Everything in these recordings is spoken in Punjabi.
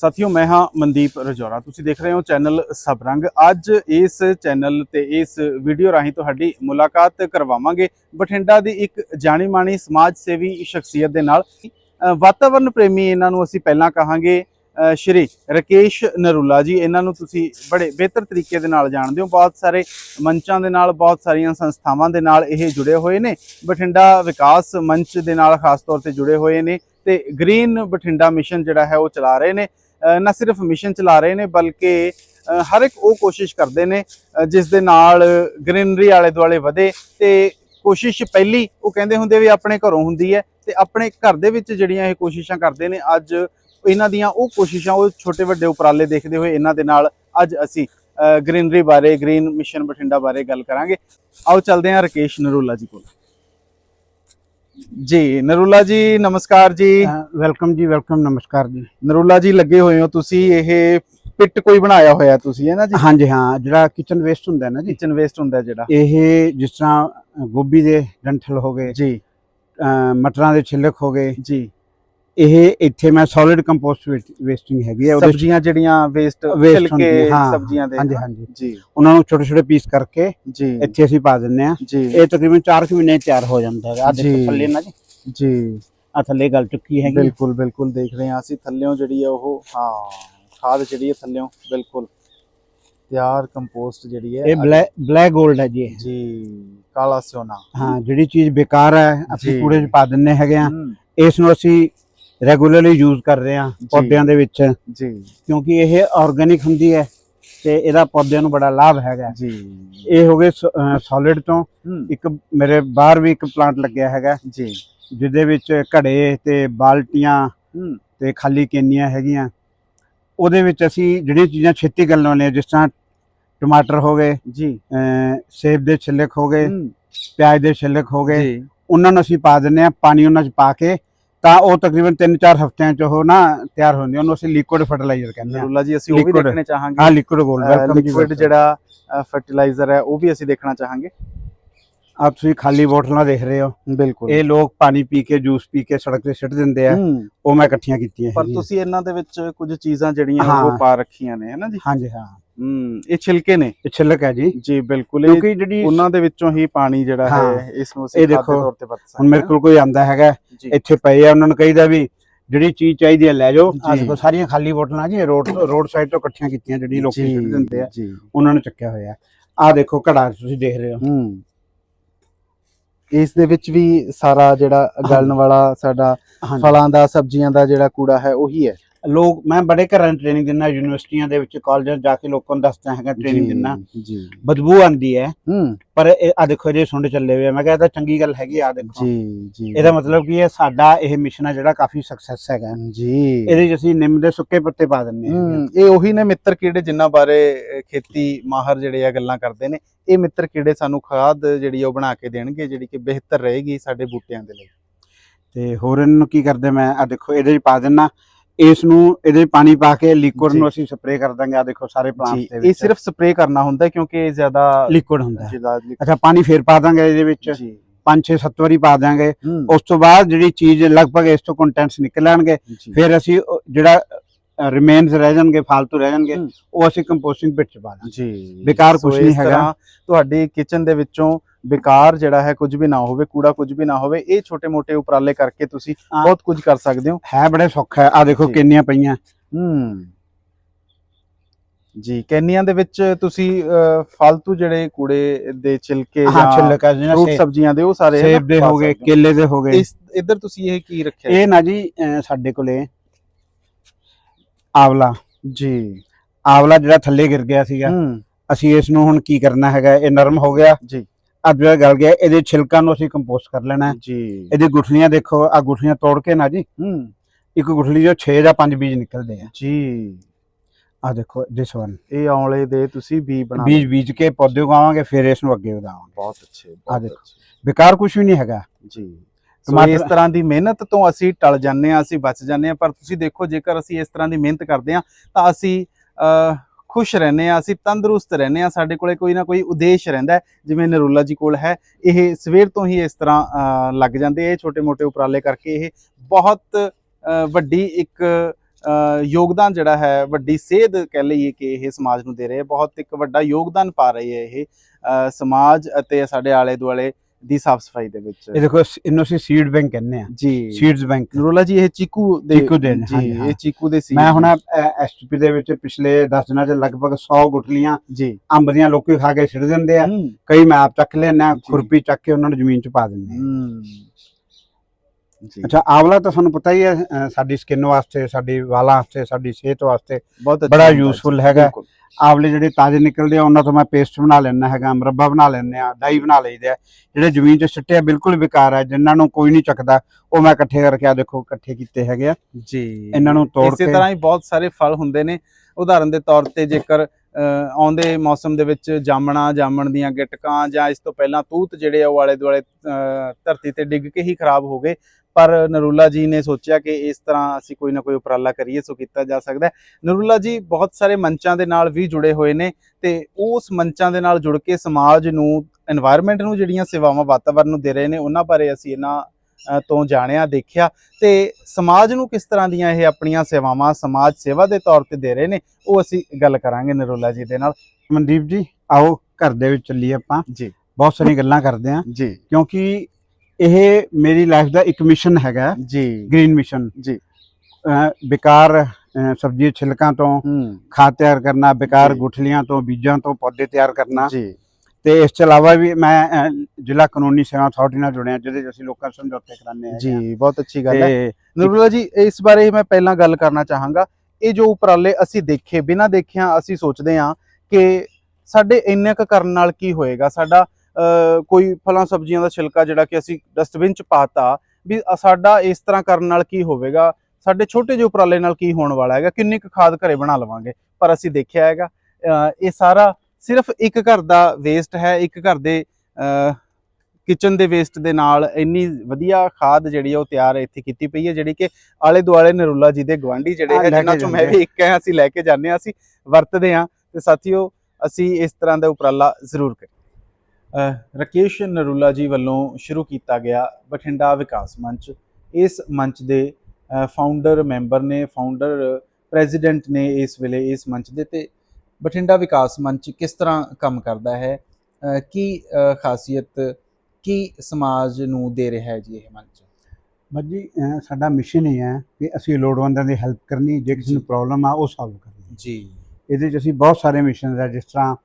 ਸਾਥੀਓ ਮੈਂ ਹਾਂ ਮਨਦੀਪ ਰਜੌਰਾ। ਤੁਸੀਂ ਦੇਖ ਰਹੇ ਹੋ ਚੈਨਲ ਸਬਰੰਗ। ਅੱਜ ਇਸ ਚੈਨਲ ਤੇ ਇਸ ਵੀਡੀਓ ਰਾਹੀਂ ਤੁਹਾਡੀ ਮੁਲਾਕਾਤ ਕਰਵਾਵਾਂਗੇ ਬਠਿੰਡਾ ਦੀ ਇੱਕ ਜਾਣੀ ਮਾਣੀ ਸਮਾਜ ਸੇਵੀ ਸ਼ਖਸੀਅਤ ਦੇ ਨਾਲ। ਅ, ਵਾਤਾਵਰਣ ਪ੍ਰੇਮੀ ਇਹਨਾਂ ਨੂੰ ਅਸੀਂ ਪਹਿਲਾਂ ਕਹਾਂਗੇ ਸ਼੍ਰੀ ਰਕੇਸ਼ ਨਰੂਲਾ ਜੀ। ਇਹਨਾਂ ਨੂੰ ਤੁਸੀਂ ਬੜੇ ਬਿਹਤਰ ਤਰੀਕੇ ਦੇ ਨਾਲ ਜਾਣਦੇ ਹੋ। ਬਹੁਤ ਸਾਰੇ ਮੰਚਾਂ ਦੇ ਨਾਲ ਬਹੁਤ ਸਾਰੀਆਂ ਸੰਸਥਾਵਾਂ ਦੇ ਨਾਲ ਇਹ ਜੁੜੇ ਹੋਏ ਨੇ। ਬਠਿੰਡਾ ਵਿਕਾਸ ਮੰਚ ਦੇ ਨਾਲ ਖਾਸ ਤੌਰ ਤੇ ਜੁੜੇ ਹੋਏ ਨੇ ਤੇ ਗ੍ਰੀਨ ਬਠਿੰਡਾ ਮਿਸ਼ਨ ਜਿਹੜਾ ਹੈ ਉਹ ਚਲਾ ਰਹੇ ਨੇ। ਨਾ ਸਿਰਫ ਮਿਸ਼ਨ ਚਲਾ ਰਹੇ ਨੇ, ਬਲਕਿ ਹਰ ਇੱਕ ਉਹ ਕੋਸ਼ਿਸ਼ ਕਰਦੇ ਨੇ ਜਿਸ ਦੇ ਨਾਲ ਗ੍ਰੀਨਰੀ ਆਲੇ ਦੁਆਲੇ ਵਧੇ ਤੇ ਕੋਸ਼ਿਸ਼ ਪਹਿਲੀ ਉਹ ਕਹਿੰਦੇ ਹੁੰਦੇ ਵੀ ਆਪਣੇ ਘਰੋਂ ਹੁੰਦੀ ਹੈ ਤੇ ਆਪਣੇ ਘਰ ਦੇ ਵਿੱਚ ਜਿਹੜੀਆਂ ਇਹ ਕੋਸ਼ਿਸ਼ਾਂ ਕਰਦੇ ਨੇ, ਅੱਜ ਇਹਨਾਂ ਦੀਆਂ ਉਹ ਕੋਸ਼ਿਸ਼ਾਂ, ਉਹ ਛੋਟੇ ਵੱਡੇ ਉਪਰਾਲੇ ਦੇਖਦੇ ਹੋਏ ਇਹਨਾਂ ਦੇ ਨਾਲ ਅੱਜ ਅਸੀਂ ਗ੍ਰੀਨਰੀ ਬਾਰੇ, ਗ੍ਰੀਨ ਮਿਸ਼ਨ ਬਠਿੰਡਾ ਬਾਰੇ ਗੱਲ ਕਰਾਂਗੇ। ਆਓ ਚੱਲਦੇ ਹਾਂ ਰਕੇਸ਼ ਨਰੂਲਾ ਜੀ ਕੋਲ। ਜੀ ਨਰੂਲਾ ਜੀ ਨਮਸਕਾਰ ਜੀ। ਵੈਲਕਮ ਜੀ ਵੈਲਕਮ ਨਮਸਕਾਰ ਜੀ। ਨਰੂਲਾ ਜੀ ਲੱਗੇ ਹੋਏ ਹੋ ਤੁਸੀਂ ਇਹ ਪਿੱਟ ਕੋਈ ਬਣਾਇਆ ਹੋਇਆ ਤੁਸੀਂ ਹੈ ਨਾ ਜੀ? ਹਾਂਜੀ ਹਾਂ ਜਿਹੜਾ ਕਿਚਨ ਵੇਸਟ ਹੁੰਦਾ ਨਾ ਜੀ। ਕਿਚਨ ਵੇਸਟ ਹੁੰਦਾ ਜਿਹੜਾ। ਇਹ ਜਿਸ ਤਰ੍ਹਾਂ ਗੋਭੀ ਦੇ ਡੰਠਲ ਹੋ ਗਏ ਜੀ। ਮਟਰਾਂ ਦੇ ਛਿਲਕ ਹੋ ਗਏ ਜੀ। ਇਹ ਇੱਥੇ ਮੈਂ ਸੋਲਿਡ ਕੰਪੋਸਟ ਵੇਸਟਿੰਗ ਹੈਗੀ ਹੈ ਉਹਦੇ ਸਬਜ਼ੀਆਂ ਜਿਹੜੀਆਂ ਵੇਸਟ ਹੁੰਦੀ, ਹਾਂ, ਸਬਜ਼ੀਆਂ ਦੇ। ਹਾਂਜੀ ਹਾਂਜੀ। ਜੀ। ਉਹਨਾਂ ਨੂੰ ਛੋਟੇ ਛੋਟੇ ਪੀਸ ਕਰਕੇ ਜੀ। ਇੱਥੇ ਅਸੀਂ ਪਾ ਦਿੰਨੇ ਆ ਇਹ ਤਕਰੀਬਨ 4 ਮਹੀਨੇ ਤਿਆਰ ਹੋ ਜਾਂਦਾ ਹੈ ਆ। ਦੇਖੋ ਥੱਲੇ ਨਾ ਜੀ। ਜੀ। ਆ ਥੱਲੇ ਗੱਲ ਚੁੱਕੀ ਹੈਗੀ ਬਿਲਕੁਲ ਬਿਲਕੁਲ ਦੇਖ ਰਹੇ ਹਾਂ ਅਸੀਂ। ਥੱਲਿਓਂ ਜਿਹੜੀ ਹੈ ਉਹ ਹਾਂ ਖਾਦ ਜਿਹੜੀ ਹੈ ਥੱਲਿਓਂ ਬਿਲਕੁਲ। ਤਿਆਰ ਕੰਪੋਸਟ ਜਿਹੜੀ ਹੈ ਇਹ ਬਲੈਕ 골ਡ ਹੈ ਜੀ। ਜੀ ਕਾਲਾ ਸੋਨਾ ਹਾਂ ਜਿਹੜੀ ਚੀਜ਼ ਬੇਕਾਰ ਹੈ ਅਸੀਂ। ਕੂੜੇ 'ਚ ਪਾ ਦਿੰਨੇ ਹੈਗੇ ਆ ਇਸ ਨੂੰ ਅਸੀਂ ਰੈਗੂਲਰਲੀ ਯੂਜ਼ ਕਰ ਰਹੇ ਆ ਪੌਦਿਆਂ ਦੇ ਵਿੱਚ। ਜੀ। ਕਿਉਂਕਿ ਇਹ ਆਰਗੇਨਿਕ ਹੁੰਦੀ ਹੈ ਤੇ ਇਹਦਾ ਪੌਦਿਆਂ ਨੂੰ ਬੜਾ ਲਾਭ ਹੈਗਾ ਜੀ। ਇਹ ਹੋ ਗਏ ਸੋਲਿਡ ਤੋਂ ਇੱਕ ਮੇਰੇ ਬਾਹਰ ਵੀ ਇੱਕ ਪਲਾਂਟ ਲੱਗਿਆ ਹੈਗਾ ਜੀ। ਜਿਹਦੇ ਵਿੱਚ ਘੜੇ ਤੇ ਬਾਲਟੀਆਂ ਤੇ ਖਾਲੀ ਕੇਨੀਆਂ ਹੈਗੀਆਂ। ਉਹਦੇ ਵਿੱਚ ਅਸੀਂ ਜਿਹੜੀਆਂ ਚੀਜ਼ਾਂ ਛੇਤੀ ਗਲਣ ਵਾਲੀਆਂ ਜਿਸ ਤਰ੍ਹਾਂ ਟਮਾਟਰ ਹੋ ਗਏ ਜੀ। ਸੇਬ ਦੇ ਛਿਲਕ ਹੋ ਗਏ ਪਿਆਜ਼ ਦੇ ਛਿਲਕ ਹੋ ਗਏ ਉਹਨਾਂ ਨੂੰ ਅਸੀਂ ਪਾ ਦਿੰਨੇ ਆ ਪਾਣੀ ਉਹਨਾਂ 'ਚ ਪਾ ਕੇ ਤਾਂ ਉਹ ਤਕਰੀਬਨ 3-4 ਹਫ਼ਤਿਆਂ 'ਚ ਉਹ ਨਾ ਤਿਆਰ ਹੁੰਦੀ। ਉਹਨੂੰ ਅਸੀਂ ਲਿਕੁਇਡ ਫਰਟੀਲਾਈਜ਼ਰ ਕਹਿੰਦੇ ਆ। ਨਰੂਲਾ ਜੀ ਅਸੀਂ ਉਹ ਵੀ Liquid। ਦੇਖਣੇ ਚਾਹਾਂਗੇ। ਹਾਂ ਲਿਕੁਇਡ ਗੋਲ ਵੈਲਕਮ ਜੀ ਲਿਕੁਇਡ ਜਿਹੜਾ ਫਰਟੀਲਾਈਜ਼ਰ ਹੈ ਉਹ ਵੀ ਅਸੀਂ ਦੇਖਣਾ ਚਾਹਾਂਗੇ। ਆ ਤੁਸੀਂ ਖਾਲੀ ਬੋਤਲਾਂ ਦੇਖ ਰਹੇ ਹੋ। ਬਿਲਕੁਲ। ਇਹ ਲੋਕ ਪਾਣੀ ਪੀ ਕੇ ਜੂਸ ਪੀ ਕੇ ਸੜਕ ਤੇ ਸਿੱਟ ਦਿੰਦੇ ਆ। ਹਮ, ਉਹ ਮੈਂ ਇਕੱਠੀਆਂ ਕੀਤੀਆਂ ਪਰ ਹੈਗੀਆਂ। ਤੁਸੀਂ ਇਹਨਾਂ ਦੇ ਵਿੱਚ ਕੁਝ ਚੀਜ਼ਾਂ ਜਿਹੜੀਆਂ ਹਾਂ। ਉਹ ਪਾ ਰੱਖੀਆਂ ਨੇ ਹੈ ਨਾ ਜੀ? ਹਾਂਜੀ ਹਾਂ। ਹਮ ਇਹ ਛਿਲਕੇ ਨੇ। ਇਹ ਛਿਲਕ ਹੈ ਜੀ। ਜੀ ਬਿਲਕੁਲ। ਕਿਉਂਕਿ ਜਿਹੜੀ ਉਹਨਾਂ ਦੇ ਵਿੱਚੋਂ ਹੀ ਪਾਣੀ ਜਿਹੜਾ ਹਾਂ। ਹੈ। ਇਸ ਨੂੰ ਅਸੀਂ ਖਾਦ ਦੇ ਤੌਰ ਤੇ ਵਰਤ ਸਕਦੇ ਹੁਣ ਮੇਰੇ ਕੋਲ ਕੋਈ ਆਂਦਾ ਹੈਗਾ ਇੱਥੇ ਪਏ ਆ ਉਹਨਾਂ ਨੂੰ ਕਹੀਦਾ ਵੀ ਜਿਹੜੀ ਚੀਜ਼ ਚਾਹੀਦੀ ਹੈ ਲੈ ਜਾਓ। ਆ ਜੀ। ਦੇਖੋ ਸਾਰੀਆਂ ਖਾਲੀ ਬੋਤਲਾਂ ਜੀ ਰੋਡ ਰੋਡ ਸਾਈਡ ਤੋਂ ਇਕੱਠੀਆਂ ਕੀਤੀਆਂ ਜਿਹੜੀ ਲੋਕੀ ਸਿੱਟ ਦਿੰਦੇ ਆ। ਜੀ। ਉਹਨਾਂ ਨੂੰ ਚੱਕਿਆ ਹੋਇਆ। ਆ ਦੇਖੋ ਘੜਾ ਤੁਸੀਂ ਦੇਖ ਰਹੇ ਹੋ। ਹਮ ਇਸ ਦੇ ਵਿੱਚ ਵੀ ਸਾਰਾ ਜਿਹੜਾ ਗਲਣ ਵਾਲਾ ਸਾਡਾ ਫਲਾਂ ਦਾ ਸਬਜ਼ੀਆਂ ਦਾ ਜਿਹੜਾ ਕੂੜਾ ਹੈ ਉਹੀ ਹੈ। ਲੋਕ ਮੈਂ ਬੜੇ ਘਰਾਂ ਟ੍ਰੇਨਿੰਗ ਦਿੰਦਾ ਯੂਨੀਵਰਸਿਟੀਆਂ ਦੇ ਵਿੱਚ ਕਾਲਜਾਂ ਜਾ ਕੇ ਲੋਕਾਂ ਨੂੰ ਦੱਸਦਾ ਹੈਗਾ ਟ੍ਰੇਨਿੰਗ ਦਿੰਦਾ। ਜੀ। ਬਦਬੂ ਆਂਦੀ ਹੈ। ਪਰ ਆ ਦੇਖੋ ਜੇ ਸੁੰਡ ਚੱਲੇ ਹੋਏ ਮੈਂ ਕਿਹਾ ਇਹ ਤਾਂ ਚੰਗੀ ਗੱਲ ਹੈਗੀ ਆ ਦੇਖੋ। ਜੀ ਜੀ। ਇਹਦਾ ਮਤਲਬ ਕੀ ਹੈ ਸਾਡਾ ਇਹ ਮਿਸ਼ਨ ਹੈ ਜਿਹੜਾ ਕਾਫੀ ਸਕਸੈਸ ਹੈਗਾ। ਜੀ। ਇਹਦੇ 'ਚ ਅਸੀਂ ਨਿੰਮ ਦੇ ਸੁੱਕੇ ਪੱਤੇ ਪਾ ਦਿੰਨੇ ਇਹ ਉਹੀ ਨੇ ਮਿੱਤਰ ਕੀੜੇ ਜਿਨ੍ਹਾਂ ਬਾਰੇ ਖੇਤੀ ਮਾਹਰ ਜਿਹੜੇ ਆ ਗੱਲਾਂ ਕਰਦੇ ਨੇ। ਇਹ ਮਿੱਤਰ ਕੀੜੇ ਸਾਨੂੰ ਖਾਦ ਜਿਹੜੀ ਉਹ ਬਣਾ ਕੇ ਦੇਣਗੇ ਜਿਹੜੀ ਕਿ ਬਿਹਤਰ ਰਹੇਗੀ ਸਾਡੇ ਬੂਟਿਆਂ ਦੇ ਲਈ। ਤੇ ਹੋਰ ਇਹਨਾਂ ਨੂੰ ਕੀ ਕਰਦੇ ਮੈਂ ਆ ਦੇਖੋ ਇਹਦੇ 'ਚ ਪਾ ਦਿੰਨਾ ਇਸ ਨੂੰ ਇਹਦੇ ਪਾਣੀ ਪਾ ਕੇ ਲਿਕੁਇਡ ਜੀ। ਨੂੰ ਅਸੀਂ ਸਪਰੇਅ ਕਰ ਦਾਂਗੇ। ਆ ਦੇਖੋ ਸਾਰੇ ਪਲਾਂਟਸ ਦੇ ਇਹ ਵਿੱਚ। ਸਿਰਫ ਸਪਰੇਅ ਕਰਨਾ ਹੁੰਦਾ ਕਿਉਂਕਿ ਇਹ ਜ਼ਿਆਦਾ ਲਿਕੁਇਡ ਹੁੰਦਾ ਅੱਛਾ ਪਾਣੀ ਫੇਰ ਪਾ ਦਾਂਗੇ ਇਹਦੇ ਵਿੱਚ। ਜੀ। 5-6 7 ਵਾਰੀ ਪਾ ਦਾਂਗੇ। ਉਸ ਤੋਂ ਬਾਅਦ ਜਿਹੜੀ ਚੀਜ਼ ਲਗਭਗ ਇਸ ਤੋਂ ਕੰਟੈਂਟਸ ਨਿਕਲਣਗੇ ਜੀ। ਫਿਰ ਅਸੀਂ ਜਿਹੜਾ ਰਿਮੇਨਸ ਰਹਿ ਜਾਣਗੇ ਫालतू ਰਹਿ ਜਾਣਗੇ। ਉਹ ਅਸੀਂ ਕੰਪੋਸਟਿੰਗ ਪਿਟ 'ਚ ਪਾ ਦਾਂਗੇ। ਜੀ। ਬੇਕਾਰ ਕੁਛ ਨਹੀਂ ਹੈਗਾ। ਤੁਹਾਡੀ ਕਿਚਨ ਦੇ ਵਿੱਚੋਂ ਬੇਕਾਰ ਜਿਹੜਾ ਹੈ ਕੁਝ ਵੀ ਨਾ ਹੋਵੇ ਕੂੜਾ ਕੁਝ ਵੀ ਨਾ ਹੋਵੇ ਇਹ ਛੋਟੇ-ਮੋਟੇ ਉਪਰਾਲੇ ਕਰਕੇ ਤੁਸੀਂ। ਬਹੁਤ ਕੁਝ ਕਰ ਸਕਦੇ ਹੋ। ਹੈ ਬੜੇ ਸੌਖਾ ਹੈ। ਆ ਦੇਖੋ। ਕਿੰਨੀਆਂ ਪਈਆਂ। ਹੂੰ। ਜੀ ਕੈਨੀਆਂ ਦੇ ਵਿੱਚ ਤੁਸੀਂ ਫालतू ਜਿਹੜੇ ਕੂੜੇ ਦੇ ਛਿਲਕੇ ਜਾਂ ਫਰੂਟ ਸੇਬ ਸਬਜ਼ੀਆਂ ਦੇ ਉਹ ਸਾਰੇ ਸੇਬ ਦੇ ਹੋ ਗਏ ਕੇਲੇ ਦੇ ਹੋ ਗਏ। ਇਸ ਇੱਧਰ ਤੁਸੀਂ ਇਹ ਕੀ ਰੱਖਿਆ ਇਹ ਨਾ ਜੀ ਸਾਡੇ ਕੋਲੇ ਆਵਲਾ। ਜੀ। ਆਵਲਾ ਜਿਹੜਾ ਥੱਲੇ ਗਿਰ ਗਿਆ ਸੀਗਾ। ਅਸੀਂ ਇਸ ਨੂੰ ਹੁਣ ਕੀ ਕਰਨਾ ਹੈਗਾ ਇਹ ਨਰਮ ਹੋ ਗਿਆ। ਜੀ। ਅੱਜ ਗਲ ਗਿਆ ਇਹਦੇ ਛਿਲਕਾਂ ਨੂੰ ਅਸੀਂ ਕੰਪੋਸਟ ਕਰ ਲੈਣਾ ਹੈ। ਜੀ। ਇਹਦੀ ਗੁਠਲੀਆਂ ਦੇਖੋ ਆ ਗੁਠਲੀਆਂ ਤੋੜ ਕੇ ਨਾ ਜੀ ਹੂੰ। ਇੱਕ ਗੁਠਲੀ ਚੋਂ 6 ਜਾਂ 5 ਬੀਜ ਨਿਕਲਦੇ ਆ। ਜੀ। ਆ ਦੇਖੋ ਦਿਸ ਵਨ ਇਹ ਆਉਲੇ ਦੇ ਤੁਸੀਂ ਬੀ ਬਣਾ ਬੀਜ ਬੀਜ ਕੇ ਪੌਦੇ ਉਗਾਵਾਂਗੇ ਫਿਰ ਇਸ ਨੂੰ ਅੱਗੇ ਵਧਾਵਾਂਗੇ। ਬਹੁਤ ਅੱਛੇ ਬਹੁਤ ਦੇਖੋ। ਬੇਕਾਰ ਕੁਝ ਵੀ ਨਹੀਂ ਹੈਗਾ। ਜੀ। ਸੋ ਟਮਾਟਰ- ਇਸ ਤਰ੍ਹਾਂ ਦੀ ਮਿਹਨਤ ਤੋਂ ਅਸੀਂ ਟਲ ਜਾਂਦੇ ਹਾਂ ਅਸੀਂ ਬਚ ਜਾਂਦੇ ਹਾਂ ਪਰ ਤੁਸੀਂ ਦੇਖੋ ਜੇਕਰ ਅਸੀਂ ਇਸ ਤਰ੍ਹਾਂ ਦੀ ਮਿਹਨਤ ਕਰਦੇ ਹਾਂ ਤਾਂ ਅਸੀਂ ਖੁਸ਼ ਰਹਿੰਦੇ ਹਾਂ, ਅਸੀਂ ਤੰਦਰੁਸਤ ਰਹਿੰਦੇ ਹਾਂ, ਸਾਡੇ ਕੋਲੇ ਕੋਈ ਨਾ ਕੋਈ ਉਦੇਸ਼ ਰਹਿੰਦਾ ਜਿਵੇਂ ਨਰੂਲਾ ਜੀ ਕੋਲ ਹੈ, ਇਹ ਸਵੇਰ ਤੋਂ ਹੀ ਇਸ ਤਰ੍ਹਾਂ ਲੱਗ ਜਾਂਦੇ ਇਹ ਛੋਟੇ-ਮੋਟੇ ਉਪਰਾਲੇ ਕਰਕੇ ਇਹ ਬਹੁਤ ਵੱਡੀ ਇੱਕ ਯੋਗਦਾਨ ਜਿਹੜਾ ਹੈ, ਵੱਡੀ ਸੇਧ ਕਹਿ ਲਈਏ ਕਿ ਇਹ ਸਮਾਜ ਨੂੰ ਦੇ ਰਹੇ ਬਹੁਤ ਇੱਕ ਵੱਡਾ ਯੋਗਦਾਨ ਪਾ ਰਹੀ ਹੈ ਇਹ ਸਮਾਜ ਅਤੇ ਸਾਡੇ ਆਲੇ ਦੁਆਲੇ ਦੀ ਸਾਫ਼ ਸਫ਼ਾਈ ਦੇ ਵਿੱਚ। ਇਹ ਦੇਖੋ ਇਹਨੂੰ ਅਸੀਂ ਸੀਡ ਬੈਂਕ ਕਹਿੰਦੇ ਆ ਜੀ। ਸੀਡਸ ਬੈਂਕ ਨਰੋਲਾ ਜੀ ਇਹ ਚੀਕੂ ਦੇ ਚੀਕੂ ਦੇ ਜੀ। ਇਹ ਚੀਕੂ ਦੇ ਸੀ ਮੈਂ ਹੁਣ ਐਸਟੀਪੀ ਦੇ ਵਿੱਚ ਪਿਛਲੇ 10 ਦਿਨਾਂ 'ਚ ਲਗਭਗ 100 ਗੁਠਲੀਆਂ ਜੀ। ਅੰਬ ਦੀਆਂ ਲੋਕੀ ਖਾ ਕੇ ਛਿੜ ਦਿੰਦੇ ਆ। ਕਈ ਮੈਂ ਆਪ ਚੱਕ ਲੈਣਾ। ਖੁਰਪੀ ਚੱਕ ਕੇ ਉਹਨਾਂ ਨੂੰ ਜ਼ਮੀਨ 'ਚ ਪਾ ਦਿੰਦੇ ਆ। ਅੱਛਾ ਆਵਲਾ ਤਾਂ ਤੁਹਾਨੂੰ ਪਤਾ ਹੀ ਹੈ ਸਾਡੀ ਸਕਿਨ ਵਾਸਤੇ ਸਾਡੀ ਵਾਲਾਂ ਵਾਸਤੇ ਸਾਡੀ ਸਿਹਤ ਵਾਸਤੇ ਬੜਾ useful ਹੈਗਾ। ਆਵਲੇ ਜਿਹੜੇ ਤਾਜ਼ੇ ਨਿਕਲਦੇ ਆ ਉਹਨਾਂ ਤੋਂ ਮੈਂ ਪੇਸਟ ਬਣਾ ਲੈਣਾ ਹੈਗਾ ਮੁਰੱਬਾ ਬਣਾ ਲੈਂਦੇ ਆ ਡਾਈ ਬਣਾ ਲਈਦੇ ਆ ਜਿਹੜੇ ਜ਼ਮੀਨ 'ਚ ਸਿੱਟੇ ਆ ਬਿਲਕੁਲ ਬੇਕਾਰ ਆ ਜਿਨ੍ਹਾਂ ਨੂੰ ਕੋਈ ਨਹੀਂ ਚੱਕਦਾ ਉਹ ਮੈਂ ਇਕੱਠੇ ਕਰਕੇ ਆ ਦੇਖੋ ਇਕੱਠੇ ਕੀਤੇ ਹੈਗੇ ਆ। ਜੀ। ਇਹਨਾਂ ਨੂੰ ਤੋੜ ਇਸੇ ਕੇ ਤਰ੍ਹਾਂ ਹੀ ਬਹੁਤ ਸਾਰੇ ਫਲ ਹੁੰਦੇ ਨੇ। ਉਦਾਹਰਨ ਦੇ ਤੌਰ ਤੇ ਜੇਕਰ ਆਉਂਦੇ ਮੌਸਮ ਦੇ ਵਿੱਚ ਜਾਮਣਾ ਜਾਮਣ ਦੀਆਂ ਗਿਟਕਾਂ ਜਾਂ ਇਸ ਤੋਂ ਪਹਿਲਾਂ ਤੂਤ ਜਿਹੜੇ ਆ ਉਹ ਆਲੇ ਦੁਆਲੇ ਧਰਤੀ ਤੇ ਡਿੱਗ ਕੇ ਹੀ ਖਰਾਬ ਹੋ ਗਏ ਪਰ ਨਰੂਲਾ ਜੀ ਨੇ ਸੋਚਿਆ ਕਿ ਇਸ ਤਰ੍ਹਾਂ ਅਸੀਂ ਕੋਈ ਨਾ ਕੋਈ ਉਪਰਾਲਾ ਕਰੀਏ ਸੋ ਕੀਤਾ ਜਾ ਸਕਦਾ ਨਰੂਲਾ ਜੀ ਬਹੁਤ ਸਾਰੇ ਮੰਚਾਂ ਦੇ ਨਾਲ ਵੀ ਜੁੜੇ ਹੋਏ ਨੇ ਤੇ ਉਸ ਮੰਚਾਂ ਦੇ ਨਾਲ ਜੁੜ ਕੇ ਸਮਾਜ ਨੂੰ এনवायरमेंट ਨੂੰ ਜਿਹੜੀਆਂ ਸੇਵਾਵਾਂ ਵਾਤਾਵਰਨ ਨੂੰ ਦੇ ਰਹੇ ਨੇ ਉਹਨਾਂ ਬਾਰੇ ਅਸੀਂ ਇਹਨਾਂ ਤੋਂ ਜਾਣਿਆ ਦੇਖਿਆ ਤੇ ਸਮਾਜ ਨੂੰ ਕਿਸ ਤਰ੍ਹਾਂ ਦੀਆਂ ਇਹ ਆਪਣੀਆਂ ਸੇਵਾਵਾਂ ਸਮਾਜ ਸੇਵਾ ਦੇ ਤੌਰ ਤੇ ਦੇ ਰਹੇ ਨੇ ਉਹ ਅਸੀਂ ਗੱਲ ਕਰਾਂਗੇ ਨਰੂਲਾ ਜੀ ਦੇ ਨਾਲ। ਮਨਦੀਪ ਜੀ ਆਓ ਘਰ ਦੇ ਵਿੱਚ ਚੱਲੀਏ ਆਪਾਂ। ਜੀ। ਬਹੁਤ ਸਾਰੀਆਂ ਗੱਲਾਂ ਕਰਦੇ ਆਂ। ਜੀ। ਕਿਉਂਕਿ ਇਹ ਮੇਰੀ ਲਾਈਫ ਦਾ ਇੱਕ ਮਿਸ਼ਨ ਹੈਗਾ। ਜੀ। ਗ੍ਰੀਨ ਮਿਸ਼ਨ ਜੀ। ਬੇਕਾਰ ਸਬਜ਼ੀ ਛਿਲਕਾਂ ਤੋਂ ਖਾਦ ਤਿਆਰ ਕਰਨਾ ਬੇਕਾਰ। ਗੁਠਲੀਆਂ ਤੋਂ ਬੀਜਾਂ ਤੋਂ ਪੌਦੇ ਤਿਆਰ ਕਰਨਾ। ਜੀ। ਤੇ ਇਸ ਤੋਂ ਇਲਾਵਾ ਵੀ ਮੈਂ ਜ਼ਿਲ੍ਹਾ ਕਾਨੂੰਨੀ ਸੇਵਾ ਅਥਾਰਟੀ ਨਾਲ ਜੁੜਿਆ ਜਿਹਦੇ 'ਚ ਅਸੀਂ ਲੋਕਾਂ ਸਮਝੌਤੇ ਕਰਾਉਂਦੇ ਹਾਂ ਜੀ ਬਹੁਤ ਅੱਛੀ ਗੱਲ ਹੈ। ਤੇ ਨਰੋਲਾ ਜੀ ਇਸ ਬਾਰੇ ਮੈਂ ਪਹਿਲਾਂ ਗੱਲ ਕਰਨਾ ਚਾਹਾਂਗਾ। ਇਹ ਜੋ ਉਪਰਾਲੇ ਅਸੀਂ ਦੇਖੇ ਬਿਨਾਂ ਦੇਖਿਆਂ ਅਸੀਂ ਸੋਚਦੇ ਹਾਂ ਕਿ ਸਾਡੇ ਇੰਨੇ ਕੁ ਕਰਨ ਨਾਲ ਕੀ ਹੋਏਗਾ? ਸਾਡਾ ਕੋਈ ਫਲਾਂ ਸਬਜ਼ੀਆਂ ਦਾ ਛਿਲਕਾ ਜਿਹੜਾ ਕਿ ਅਸੀਂ ਡਸਟਬਿਨ ਚ ਪਾਤਾ ਵੀ ਸਾਡਾ ਇਸ ਤਰ੍ਹਾਂ ਕਰਨ ਨਾਲ ਕੀ ਹੋਵੇਗਾ? ਸਾਡੇ ਛੋਟੇ ਜਿਹੇ ਉਪਰਾਲੇ ਨਾਲ ਕੀ ਹੋਣ ਵਾਲਾ ਹੈਗਾ? ਕਿੰਨੀ ਕੁ ਖਾਦ ਘਰੇ ਬਣਾ ਲਵਾਂਗੇ? ਪਰ ਅਸੀਂ ਦੇਖਿਆ ਹੈਗਾ ਇਹ ਸਾਰਾ ਸਿਰਫ ਇੱਕ ਘਰ ਦਾ ਵੇਸਟ ਹੈ ਇੱਕ ਘਰ ਦੇ ਕਿਚਨ ਦੇ ਵੇਸਟ ਦੇ ਨਾਲ ਇੰਨੀ ਵਧੀਆ ਖਾਦ ਜਿਹੜੀ ਆ ਉਹ ਤਿਆਰ ਇੱਥੇ ਕੀਤੀ ਪਈ ਹੈ ਜਿਹੜੀ ਕਿ ਆਲੇ ਦੁਆਲੇ ਨਰੁੱਲਾ ਜੀ ਦੇ ਗਵਾਂਢੀ ਜਿਹੜੇ ਹਾਂ, ਜਿਨ੍ਹਾਂ ਚੋਂ ਮੈਂ ਵੀ ਇੱਕ ਹੈ ਅਸੀਂ ਲੈ ਕੇ ਜਾਂਦੇ ਹਾਂ ਅਸੀਂ ਵਰਤਦੇ ਹਾਂ। ਤੇ ਸਾਥੀਓ ਅਸੀਂ ਇਸ ਤਰ੍ਹਾਂ ਦਾ ਉਪਰਾਲਾ ਜ਼ਰੂਰ ਕਰੀਏ। ਰਕੇਸ਼ ਨਰੁੱਲਾ ਜੀ ਵੱਲੋਂ ਸ਼ੁਰੂ ਕੀਤਾ ਗਿਆ ਬਠਿੰਡਾ ਵਿਕਾਸ ਮੰਚ। ਇਸ ਮੰਚ ਦੇ ਫਾਊਂਡਰ ਮੈਂਬਰ ਨੇ ਫਾਊਂਡਰ ਪ੍ਰੈਜ਼ੀਡੈਂਟ ਨੇ ਇਸ ਵੇਲੇ ਇਸ ਮੰਚ ਦੇ ਤੇ ਬਠਿੰਡਾ ਵਿਕਾਸ ਮੰਚ ਕਿਸ ਤਰ੍ਹਾਂ ਕੰਮ ਕਰਦਾ ਹੈ? ਕੀ ਖਾਸੀਅਤ ਕੀ ਸਮਾਜ ਨੂੰ ਦੇ ਰਿਹਾ ਹੈ ਜੀ ਇਹ ਮੰਚ? ਅ, ਸਾਡਾ ਮਿਸ਼ਨ ਇਹ ਹੈ ਕਿ ਅਸੀਂ ਲੋੜਵੰਦਾਂ ਦੀ ਹੈਲਪ ਕਰਨੀ ਜੇ ਕਿਸੇ ਨੂੰ। ਪ੍ਰੋਬਲਮ ਆ ਉਹ ਸੋਲਵ ਕਰਨੀ। ਜੀ। ਇਹਦੇ 'ਚ ਅਸੀਂ ਬਹੁਤ ਸਾਰੇ ਮਿਸ਼ਨ ਹੈ ਜਿਸ ਤਰ੍ਹਾਂ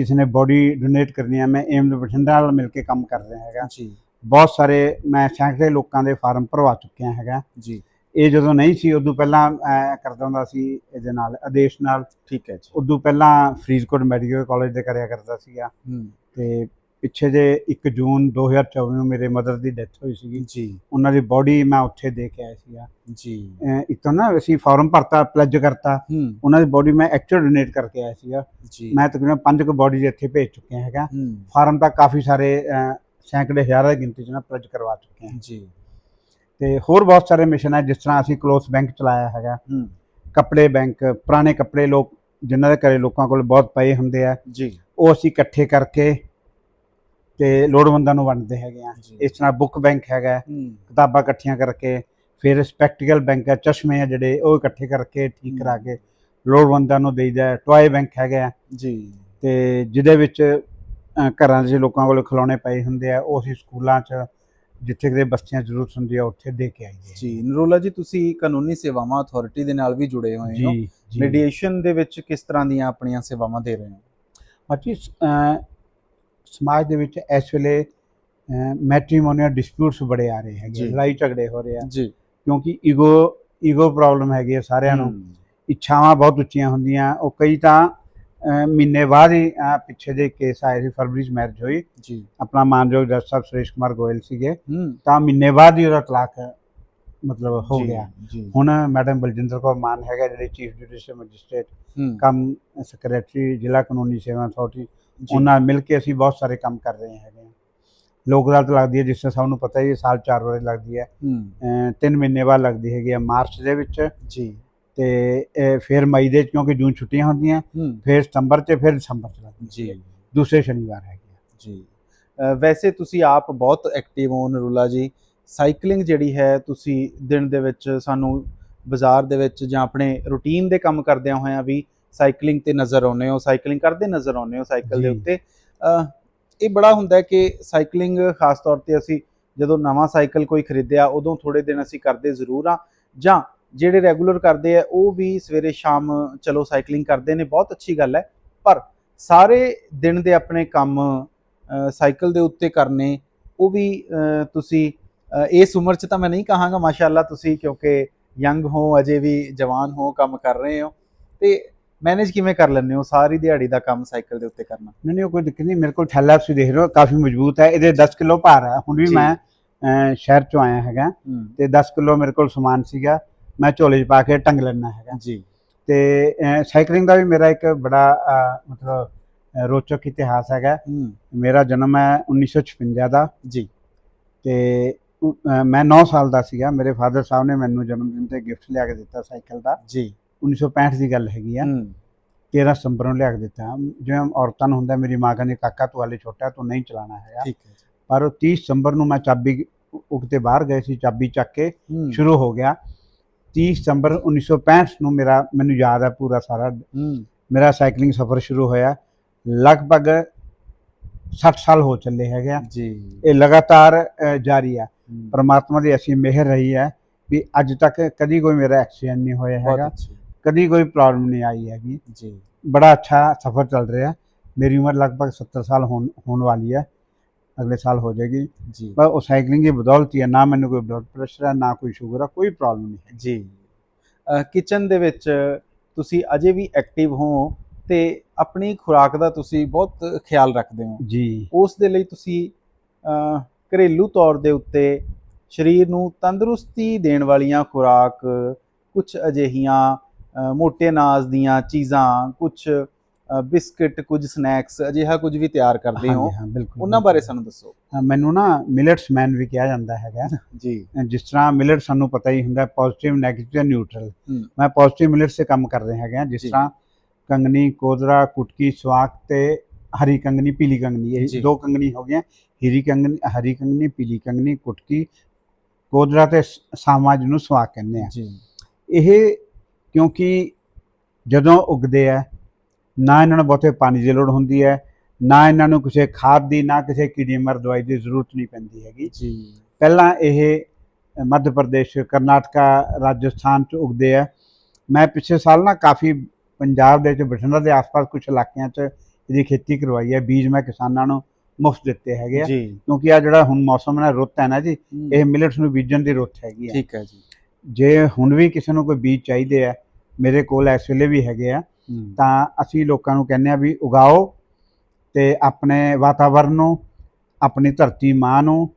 ਕਿਸੇ ਨੇ ਬੋਡੀ ਡੋਨੇਟ ਕਰਨੀ ਹੈ ਮੈਂ ਏਮਜ਼ ਬਠਿੰਡਾ ਨਾਲ ਮਿਲ ਕੇ ਕੰਮ ਕਰ ਰਿਹਾ ਹੈਗਾ। ਜੀ। ਬਹੁਤ ਸਾਰੇ ਮੈਂ ਸੈਂਕੜੇ ਲੋਕਾਂ ਦੇ ਫਾਰਮ ਭਰਵਾ ਚੁੱਕਿਆ ਹੈਗਾ। ਜੀ। ਇਹ ਜਦੋਂ ਨਹੀਂ ਸੀ ਉਦੋਂ ਪਹਿਲਾਂ ਕਰਦਾ ਹੁੰਦਾ ਸੀ ਇਹਦੇ ਨਾਲ ਆਦੇਸ਼ ਨਾਲ। ਠੀਕ ਹੈ ਜੀ। ਉਦੋਂ ਪਹਿਲਾਂ ਫਰੀਦਕੋਟ ਮੈਡੀਕਲ ਕਾਲਜ ਦੇ ਕਰਿਆ ਕਰਦਾ ਸੀਗਾ। ਹੂੰ। ਤੇ ਪਿੱਛੇ ਜੇ 1 ਜੂਨ 2024 ਨੂੰ ਮੇਰੇ ਮਦਰ ਦੀ ਡੈਥ ਹੋਈ ਸੀਗੀ। ਜੀ। ਉਹਨਾਂ ਦੀ ਬੋਡੀ ਮੈਂ ਉੱਥੇ ਦੇ ਕੇ ਆਇਆ ਸੀਗਾ। ਜੀ। ਅਹ ਇੱਕ ਤਾਂ ਨਾ ਅਸੀਂ ਫਾਰਮ ਭਰਤਾ ਪਲੱਜ ਕਰਤਾ। ਉਹਨਾਂ ਦੀ ਬੋਡੀ ਮੈਂ ਐਕਚੁਅਲ ਡੋਨੇਟ ਕਰਕੇ ਆਇਆ ਸੀਗਾ। ਜੀ। ਮੈਂ ਤਕਰੀਬਨ ਪੰਜ ਕੁ ਬੋਡੀ ਇੱਥੇ ਭੇਜ ਚੁੱਕਿਆ ਹੈਗਾ। ਫਾਰਮ ਤਾਂ ਕਾਫੀ ਸਾਰੇ ਸੈਂਕੜੇ ਹਜ਼ਾਰਾਂ ਦੀ ਗਿਣਤੀ 'ਚ ਨਾ ਪਲੱਜ ਕਰਵਾ ਚੁੱਕੇ ਹਾਂ। ਜੀ। ਤੇ ਹੋਰ ਬਹੁਤ ਸਾਰੇ ਮਿਸ਼ਨ ਹੈ ਜਿਸ ਤਰ੍ਹਾਂ ਅਸੀਂ ਕਲੋਥ ਬੈਂਕ ਚਲਾਇਆ ਹੈਗਾ। ਕੱਪੜੇ ਬੈਂਕ ਪੁਰਾਣੇ ਕੱਪੜੇ ਲੋਕ ਜਿਨ੍ਹਾਂ ਦੇ ਘਰੇ ਲੋਕਾਂ ਕੋਲ ਬਹੁਤ ਪਏ ਹੁੰਦੇ ਆ। ਜੀ। ਉਹ ਅਸੀਂ ਇਕੱਠੇ ਕਰਕੇ ਤੇ ਲੋੜਵੰਦਾਂ ਨੂੰ ਵੰਡਦੇ ਹੈਗੇ ਆ। ਇਸ ਤਰ੍ਹਾਂ ਬੁੱਕ ਬੈਂਕ ਹੈਗਾ ਕਿਤਾਬਾਂ ਇਕੱਠੀਆਂ ਕਰਕੇ ਫਿਰ ਸਪੈਕਟੀਕਲ ਬੈਂਕ ਹੈ ਚਸ਼ਮੇ ਆ ਜਿਹੜੇ ਉਹ ਇਕੱਠੇ ਕਰਕੇ ਠੀਕ। ਕਰਾ ਕੇ ਲੋੜਵੰਦਾਂ ਨੂੰ ਦੇਈਦਾ ਟੋਏ ਬੈਂਕ ਹੈਗਾ ਜੀ। ਤੇ ਜਿਹਦੇ ਵਿੱਚ ਘਰਾਂ 'ਚ ਲੋਕਾਂ ਕੋਲ ਖਿਲੌਣੇ ਪਏ ਹੁੰਦੇ ਆ ਉਹ ਅਸੀਂ ਸਕੂਲਾਂ 'ਚ ਜਿੱਥੇ ਕਿਤੇ ਬਸਤੀਆਂ ਜ਼ਰੂਰਤ ਹੁੰਦੀ ਆ ਉੱਥੇ ਦੇ ਕੇ ਆਈਏ ਜੀ। ਨਰੋਲਾ ਜੀ ਤੁਸੀਂ ਕਾਨੂੰਨੀ ਸੇਵਾਵਾਂ ਅਥਾਰਟੀ ਦੇ ਨਾਲ ਵੀ ਜੁੜੇ ਹੋਏ ਹੋ। ਮੀਡੀਏਸ਼ਨ ਦੇ ਵਿੱਚ ਕਿਸ ਤਰ੍ਹਾਂ ਦੀਆਂ ਆਪਣੀਆਂ ਸੇਵਾਵਾਂ ਦੇ ਰਹੇ ਹੋ? ਬਾਕੀ ਅ, ਸਮਾਜ ਦੇ ਵਿੱਚ ਇਸ ਵੇਲੇ ਮੈਟ੍ਰੀਮੋਨੀਅਲ ਡਿਸਪਿਊਟਸ ਬੜੇ ਆ ਰਹੇ ਹੈਗੇ। ਲੜਾਈ ਝਗੜੇ ਹੋ ਰਹੇ ਆ। ਜੀ। ਕਿਉਂਕਿ ਈਗੋ ਈਗੋ ਪ੍ਰੋਬਲਮ ਹੈਗੀ ਆ ਸਾਰਿਆਂ ਨੂੰ। ਹੂੰ, ਇੱਛਾਵਾਂ ਬਹੁਤ ਉੱਚੀਆਂ ਹੁੰਦੀਆਂ। ਉਹ ਕਈ ਤਾਂ ਮਹੀਨੇ ਬਾਅਦ ਹੀ ਪਿੱਛੇ ਜੇ ਕੇਸ ਆਏ ਸੀ ਫਰਵਰੀ 'ਚ ਮੈਰਿਜ ਹੋਈ। ਜੀ। ਆਪਣਾ ਮਾਨਯੋਗ ਜੱਜ ਸਾਹਿਬ ਸੁਰੇਸ਼ ਕੁਮਾਰ ਗੋਇਲ ਸੀਗੇ। ਹੂੰ। ਤਾਂ ਮਹੀਨੇ ਬਾਅਦ ਹੀ ਉਹਦਾ ਤਲਾਕ ਮਤਲਬ ਹੋ ਗਿਆ। ਹੁਣ ਮੈਡਮ ਬਲਜਿੰਦਰ ਕੌਰ ਮਾਨ ਹੈਗਾ ਜਿਹੜੇ ਚੀਫ ਜੁਡੀਸ਼ੀਅਲ ਮੈਜਿਸਟ੍ਰੇਟ ਹੂੰ। ਕਮ ਸੈਕਟਰੀ ਜ਼ਿਲ੍ਹਾ ਕਾਨੂੰਨੀ ਸੇਵਾ ਅਥਾਰਟੀ ਉਹਨਾਂ ਨਾਲ ਮਿਲ ਕੇ ਅਸੀਂ ਬਹੁਤ ਸਾਰੇ ਕੰਮ ਕਰ ਰਹੇ ਹੈਗੇ ਲੋਕ ਅਦਾਲਤ ਲੱਗਦੀ ਹੈ ਜਿਸ ਤਰ੍ਹਾਂ ਸਭ ਨੂੰ ਪਤਾ ਹੀ ਹੈ ਸਾਲ ਚਾਰ ਵਾਰੀ ਲੱਗਦੀ ਹੈ। ਹੂੰ। ਅਹ, ਤਿੰਨ ਮਹੀਨੇ ਬਾਅਦ ਲੱਗਦੀ ਹੈਗੀ ਹੈ ਮਾਰਚ ਦੇ ਵਿੱਚ। ਜੀ। ਤੇ ਫਿਰ ਮਈ ਦੇ ਕਿਉਂਕਿ ਜੂਨ ਛੁੱਟੀਆਂ ਹੁੰਦੀਆਂ ਫਿਰ ਸਤੰਬਰ 'ਚ ਫਿਰ ਦਸੰਬਰ 'ਚ ਲੱਗਦੀ ਜੀ। ਦੂਸਰੇ ਸ਼ਨੀਵਾਰ ਹੈਗੇ। ਜੀ। ਵੈਸੇ ਤੁਸੀਂ ਆਪ ਬਹੁਤ ਐਕਟਿਵ ਹੋ ਨਰੂਲਾ ਜੀ। ਸਾਈਕਲਿੰਗ ਜਿਹੜੀ ਹੈ ਤੁਸੀਂ ਦਿਨ ਦੇ ਵਿੱਚ ਸਾਨੂੰ ਬਾਜ਼ਾਰ ਦੇ ਵਿੱਚ ਜਾਂ ਆਪਣੇ ਰੂਟੀਨ ਦੇ ਕੰਮ ਕਰਦਿਆਂ ਹੋਇਆਂ ਵੀ ਸਾਈਕਲਿੰਗ ਤੇ ਨਜ਼ਰ ਆਉਂਦੇ ਹੋ ਸਾਈਕਲਿੰਗ ਕਰਦੇ ਨਜ਼ਰ ਆਉਂਦੇ ਹੋ ਸਾਈਕਲ ਦੇ। ਉੱਤੇ ਇਹ ਬੜਾ ਹੁੰਦਾ ਕਿ ਸਾਈਕਲਿੰਗ ਖਾਸ ਤੌਰ ਤੇ ਅਸੀਂ ਜਦੋਂ ਨਵਾਂ ਸਾਈਕਲ ਕੋਈ ਖਰੀਦਿਆ ਉਦੋਂ ਥੋੜੇ ਦਿਨ ਅਸੀਂ ਕਰਦੇ ਜ਼ਰੂਰ ਆ ਜਾਂ ਜਿਹੜੇ ਰੈਗੂਲਰ ਕਰਦੇ ਆ ਉਹ ਵੀ ਸਵੇਰੇ ਸ਼ਾਮ ਚਲੋ ਸਾਈਕਲਿੰਗ ਕਰਦੇ ਨੇ ਬਹੁਤ ਅੱਛੀ ਗੱਲ ਹੈ ਪਰ ਸਾਰੇ ਦਿਨ ਦੇ ਆਪਣੇ ਕੰਮ ਸਾਈਕਲ ਦੇ ਉੱਤੇ ਕਰਨੇ ਉਹ ਵੀ ਤੁਸੀਂ ਇਸ ਉਮਰ 'ਚ ਤਾਂ ਮੈਂ ਨਹੀਂ ਕਹਾਂਗਾ ਮਾਸ਼ਾਅੱਲਾ ਤੁਸੀਂ ਕਿਉਂਕਿ ਯੰਗ ਹੋ ਅਜੇ ਵੀ ਜਵਾਨ ਹੋ ਕੰਮ ਕਰ ਰਹੇ ਹੋ ਤੇ ਮੈਨੇਜ ਕਿਵੇਂ ਕਰ ਲੈਂਦੇ ਹੋ? ਸਾਰੀ ਦਿਹਾੜੀ ਦਾ ਕੰਮ ਸਾਈਕਲ ਦੇ ਉੱਤੇ ਕਰਨਾ। ਨਹੀਂ ਨਹੀਂ ਉਹ ਕੋਈ ਦਿੱਕਤ ਨਹੀਂ। ਮੇਰੇ ਕੋਲ ਥੈਲਾ ਤੁਸੀਂ ਦੇਖ ਰਹੇ ਹੋ ਕਾਫੀ ਮਜ਼ਬੂਤ ਹੈ। ਇਹਦੇ 10 ਕਿਲੋ ਭਾਰ ਹੈ। ਹੁਣ ਵੀ। ਮੈਂ ਸ਼ਹਿਰ ਚੋਂ ਆਇਆ ਹੈਗਾ। ਤੇ 10 ਕਿਲੋ ਮੇਰੇ ਕੋਲ ਸਮਾਨ ਸੀਗਾ। ਮੈਂ ਝੋਲੇ 'ਚ ਪਾ ਕੇ ਟੰਗ ਲੈਣਾ ਹੈਗਾ। ਜੀ। ਤੇ ਸਾਈਕਲਿੰਗ ਦਾ ਵੀ ਮੇਰਾ ਇੱਕ ਬੜਾ ਮਤਲਬ ਰੋਚਕ ਇਤਿਹਾਸ ਹੈਗਾ। ਮੇਰਾ ਜਨਮ ਹੈ 1956 ਦਾ। ਜੀ। ਤੇ ਮੈਂ 9 ਸਾਲ ਦਾ ਸੀਗਾ। ਮੇਰੇ ਫਾਦਰ ਸਾਹਿਬ ਨੇ ਮੈਨੂੰ ਜਨਮ ਦਿਨ ਤੇ ਗਿਫਟ ਲਿਆ ਕੇ ਦਿੱਤਾ ਸਾਈਕਲ ਦਾ। ਜੀ। 1965 ਦੀ ਗੱਲ ਹੈਗੀ ਆ। ਹੂੰ। 13 ਸਤੰਬਰ ਨੂੰ ਲਿਆ ਕੇ ਦਿੱਤਾ। ਜਿਵੇਂ ਔਰਤਾਂ ਨੂੰ ਹੁੰਦਾ ਮੇਰੀ ਮਾਂ ਕਹਿੰਦੀ ਕਾਕਾ ਤੂੰ ਹਾਲੇ ਛੋਟਾ ਤੂੰ ਨਹੀਂ ਚਲਾਣਾ ਹੈਗਾ। ਠੀਕ ਹੈ ਜੀ। ਪਰ ਉਹ 30 ਸਤੰਬਰ ਨੂੰ ਮੈਂ ਚਾਬੀ ਉਗਤੇ ਬਾਹਰ ਗਏ ਸੀ ਚਾਬੀ ਚੱਕ ਕੇ ਸ਼ੁਰੂ ਹੋ ਗਿਆ। 30 ਸਤੰਬਰ 1965 ਨੂੰ ਮੇਰਾ ਮੈਨੂੰ ਯਾਦ ਹੈ ਪੂਰਾ ਸਾਰਾ। ਮੇਰਾ ਸਾਈਕਲਿੰਗ ਸਫ਼ਰ ਸ਼ੁਰੂ ਹੋਇਆ। ਲਗਭਗ 60 ਸਾਲ ਹੋ ਚੱਲੇ ਹੈਗੇ ਆ। ਜੀ। ਇਹ ਲਗਾਤਾਰ ਜਾਰੀ ਆ। ਪਰਮਾਤਮਾ ਦੀ ਐਸੀ ਮਿਹਰ ਰਹੀ ਹੈ ਵੀ ਅੱਜ ਤੱਕ ਕਦੀ ਕੋਈ ਮੇਰਾ ਐਕਸੀਡੈਂਟ ਨਹੀਂ ਹੋਇਆ ਹੈਗਾ। ਕਦੀ ਕੋਈ ਪ੍ਰੋਬਲਮ ਨਹੀਂ ਆਈ ਹੈਗੀ। ਜੀ। ਬੜਾ ਅੱਛਾ ਸਫ਼ਰ ਚੱਲ ਰਿਹਾ। ਮੇਰੀ ਉਮਰ ਲਗਭਗ 70 ਸਾਲ ਹੋਣ ਹੋਣ ਵਾਲੀ ਹੈ। ਅਗਲੇ ਸਾਲ ਹੋ ਜਾਏਗੀ। ਜੀ। ਪਰ ਉਹ ਸਾਈਕਲਿੰਗ ਦੀ ਬਦੌਲਤ ਹੀ ਹੈ। ਨਾ ਮੈਨੂੰ ਕੋਈ ਬਲੱਡ ਪ੍ਰੈਸ਼ਰ ਹੈ ਨਾ ਕੋਈ ਸ਼ੂਗਰ ਹੈ ਕੋਈ ਪ੍ਰੋਬਲਮ ਨਹੀਂ ਹੈ। ਜੀ। ਕਿਚਨ ਦੇ ਵਿੱਚ ਤੁਸੀਂ ਅਜੇ ਵੀ ਐਕਟਿਵ ਹੋ ਤੇ ਆਪਣੀ ਖੁਰਾਕ ਦਾ ਤੁਸੀਂ ਬਹੁਤ ਖਿਆਲ ਰੱਖਦੇ ਹੋ। ਜੀ। ਉਸ ਦੇ ਲਈ ਤੁਸੀਂ ਘਰੇਲੂ ਤੌਰ ਦੇ ਉੱਤੇ ਸਰੀਰ ਨੂੰ ਤੰਦਰੁਸਤੀ ਦੇਣ ਵਾਲੀਆਂ ਖੁਰਾਕ ਕੁਝ ਅਜਿਹੀਆਂ ਮੋਟੇ ਅਨਾਜ ਦੀਆਂ ਚੀਜ਼ਾਂ ਕੁਝ ਬਿਸਕਟ ਕੁਝ ਸਨੈਕਸ ਅਜਿਹਾ ਕੁਝ ਵੀ ਤਿਆਰ ਕਰਦੇ ਹੋ। ਉਹਨਾਂ ਬਾਰੇ ਸਾਨੂੰ ਦੱਸੋ। ਮੈਨੂੰ ਨਾ ਮਿਲਟਸ ਮੈਨ ਵੀ ਕਿਹਾ ਜਾਂਦਾ ਹੈਗਾ। ਜੀ। ਜਿਸ ਤਰ੍ਹਾਂ ਮਿਲਟ ਸਾਨੂੰ ਪਤਾ ਹੀ ਹੁੰਦਾ ਪੋਜ਼ਿਟਿਵ 네ਗੇਟਿਵ ਤੇ ਨਿਊਟਰਲ। ਮੈਂ ਪੋਜ਼ਿਟਿਵ ਮਿਲਟ ਸੇ ਕੰਮ ਕਰ ਰਹੇ ਹੈਗਾ ਜਿਸ। ਤਰ੍ਹਾਂ ਕੰਗਨੀ ਕੋਦਰਾ ਕੁਟਕੀ ਸਵਾਕ ਤੇ ਹਰੀ ਕੰਗਨੀ ਪੀਲੀ ਕੰਗਨੀ। ਇਹ ਦੋ ਕੰਗਨੀ ਹੋ ਗਈਆਂ। ਹਰੀ ਕੰਗਨੀ ਹਰੀ ਕੰਗਨੀ ਪੀਲੀ ਕੰਗਨੀ ਕੁਟਕੀ ਕੋਦਰਾ ਤੇ ਸ- ਸਾਮਾ ਜਿਹਨੂੰ ਸਵਾਕ ਕਹਿੰਦੇ ਆ। ਜੀ। ਇਹ ਕਿਉਂਕਿ ਜਦੋਂ ਉਗਦੇ ਆ ਨਾ ਇਹਨਾਂ ਨੂੰ ਬਹੁਤੇ ਪਾਣੀ ਦੀ ਲੋੜ ਹੁੰਦੀ ਹੈ ਨਾ ਇਹਨਾਂ ਨੂੰ ਕਿਸੇ ਖਾਦ ਦੀ ਨਾ ਕਿਸੇ ਕੀੜੀ ਮਰ ਦਵਾਈ ਦੀ ਜ਼ਰੂਰਤ ਨਹੀਂ ਪੈਂਦੀ ਹੈਗੀ। ਜੀ। ਪਹਿਲਾਂ ਇਹ ਮੱਧ ਪ੍ਰਦੇਸ਼ ਕਰਨਾਟਕਾ ਰਾਜਸਥਾਨ ਚ ਉਗਦੇ ਆ। ਮੈਂ ਪਿਛਲੇ ਸਾਲ ਨਾ ਕਾਫੀ ਪੰਜਾਬ ਦੇ ਵਿੱਚ ਬਠਿੰਡਾ ਦੇ ਆਸ-ਪਾਸ ਕੁਝ ਇਲਾਕਿਆਂ 'ਚ ਇਹਦੀ ਖੇਤੀ ਕਰਵਾਈ ਹੈ। ਬੀਜ ਮੈਂ ਕਿਸਾਨਾਂ ਨੂੰ ਮੁਫਤ ਦਿੱਤੇ ਹੈਗੇ ਆ। ਕਿਉਂਕਿ ਆ ਜਿਹੜਾ ਹੁਣ ਮੌਸਮ ਹੈ ਰੁੱਤ ਹੈ ਨਾ ਜੀ ਇਹ ਮਿਲਟਸ ਨੂੰ ਬੀਜਣ ਦੀ ਰੁੱਤ ਹੈਗੀ ਹੈ ਠੀਕ ਹੈ ਜੀ। ਜੇ ਹੁਣ ਵੀ ਕਿਸੇ ਨੂੰ ਕੋਈ ਬੀਜ ਚਾਹੀਦੇ ਆ ਮੇਰੇ ਕੋਲ ਇਸ ਵੇਲੇ ਵੀ ਹੈਗੇ ਆ ਤਾਂ ਅਸੀਂ ਲੋਕਾਂ ਨੂੰ ਕਹਿੰਦੇ ਆ ਵੀ ਉਗਾਓ ਤੇ ਆਪਣੇ ਵਾਤਾਵਰਨ ਨੂੰ ਆਪਣੀ ਧਰਤੀ ਮਾਂ ਨੂੰ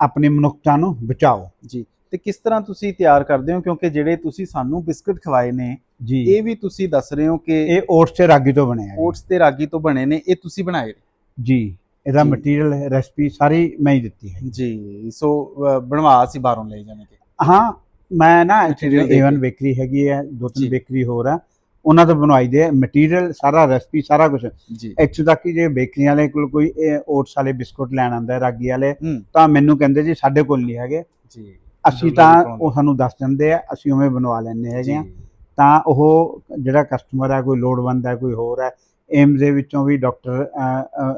ਆਪਣੀ ਮਨੁੱਖਤਾ ਨੂੰ ਬਚਾਓ। ਜੀ ਤੇ ਕਿਸ ਤਰ੍ਹਾਂ ਤੁਸੀਂ ਤਿਆਰ ਕਰਦੇ ਹੋ? ਕਿਉਂਕਿ ਜਿਹੜੇ ਤੁਸੀਂ ਸਾਨੂੰ ਬਿਸਕਟ ਖਵਾਏ ਨੇ ਜੀ। ਇਹ ਵੀ ਤੁਸੀਂ ਦੱਸ ਰਹੇ ਹੋ ਕਿ ਇਹ ਓਟਸ ਤੇ ਰਾਗੀ ਤੋਂ ਬਣਿਆ ਹੈ ਓਟਸ ਤੇ ਰਾਗੀ ਤੋਂ ਬਣੇ ਨੇ ਇਹ ਤੁਸੀਂ ਬਣਾਏ। ਜੀ ਇਹਦਾ। ਮਟੀਰੀਅਲ ਰੈਸਪੀ ਸਾਰੀ ਮੈਂ ਹੀ ਦਿੱਤੀ ਹੈ। ਜੀ ਸੋ ਬਣਵਾ ਅਸੀਂ ਬਾਹਰੋਂ ਲੈ ਜਾਣੇ ਕਿ ਹਾਂ ਮੈਂ ਨਾ ਇੱਥੇ ਏਵਨ ਕੇ। ਬੇਕਰੀ ਹੈਗੀ ਹੈ ਦੋ। ਤਿੰਨ ਬੇਕਰੀ ਹੋਰ ਆ ਉਹਨਾਂ ਤੋਂ ਬਣਵਾਈ ਦੇ ਮਟੀਰੀਅਲ ਸਾਰਾ ਰੈਸਪੀ ਸਾਰਾ ਕੁਝ ਇੱਥੋਂ ਤੱਕ ਕਿ ਜੇ ਬੇਕਰੀ ਵਾਲੇ ਕੋਲ ਕੋਈ ਓਟਸ ਵਾਲੇ ਬਿਸਕੁਟ ਲੈਣ ਆਉਂਦਾ ਹੈ, ਰਾਗੀ ਵਾਲੇ ਤਾਂ ਮੈਨੂੰ ਕਹਿੰਦੇ ਜੀ ਸਾਡੇ ਕੋਲ ਨਹੀਂ ਹੈਗੇ। ਜੀ। ਅਸੀਂ ਤਾਂ। ਉਹ ਸਾਨੂੰ ਦੱਸ ਦਿੰਦੇ ਆ ਅਸੀਂ ਉਵੇਂ ਬਣਵਾ ਲੈਂਦੇ ਹੈਗੇ ਆ। ਤਾਂ ਉਹ ਜਿਹੜਾ ਕਸਟਮਰ ਹੈ ਕੋਈ ਲੋੜਵੰਦ ਹੈ ਕੋਈ ਹੋਰ ਹੈ ਏਮਸ ਦੇ ਵਿੱਚੋਂ ਵੀ ਡਾਕਟਰ